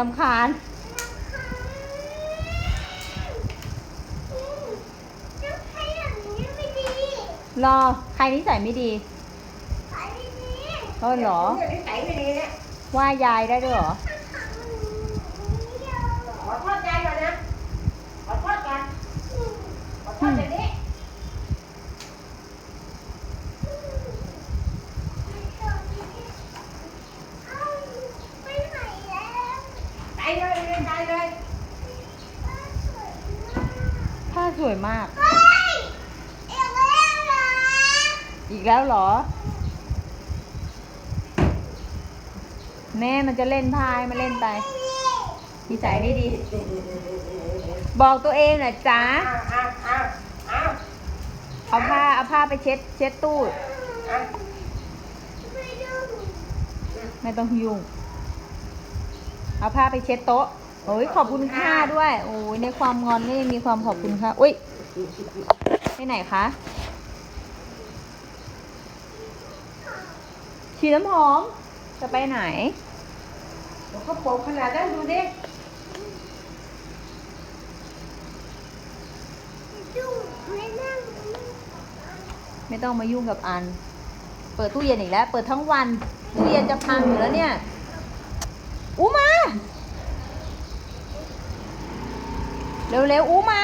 ลำคาญน้ำใช้แบบนี้ไม่ดีรอใครนิสัยไม่ดีขายดีนี้เออเหรอเนี่ยนิสัยไม่ดีเนี่ยว่ายายได้ด้วยเหรอ ขอโทษยายก่อนนะ ขอโทษก่อนขอโทษเดี๋ยวนี้ใจ เลยใจเลยผ้าสวยมากอีกแล้วเหรอ แม่มันจะเล่นพายมาเล่นไปนิสัยไม่ดี บอกตัวเองหน่อยจ้าอ้าวอ้าวอ้าวอ้าวเอาผ้าเอาผ้าไปเช็ด เช็ดตู้ อ้าว ไม่ต้องยุ่ง เอาผ้าไปเช็ดโต๊ะโอ้ยขอบคุณค่าด้วย โอ้ยในความงอนก็ยังมีความขอบคุณค่ะอุ้ยไปไหนคะฉีดน้ำหอม จะไปไหนเดี๋ยวเขาโปกขนาดนั้นดูดิไม่ต้องมายุ่งกับอัน เปิดตู้เย็นอีกแล้ว เปิดทั้งวัน ตู้เย็นจะพังอยู่แล้วเนี่ย อูมา เร็วๆอูมา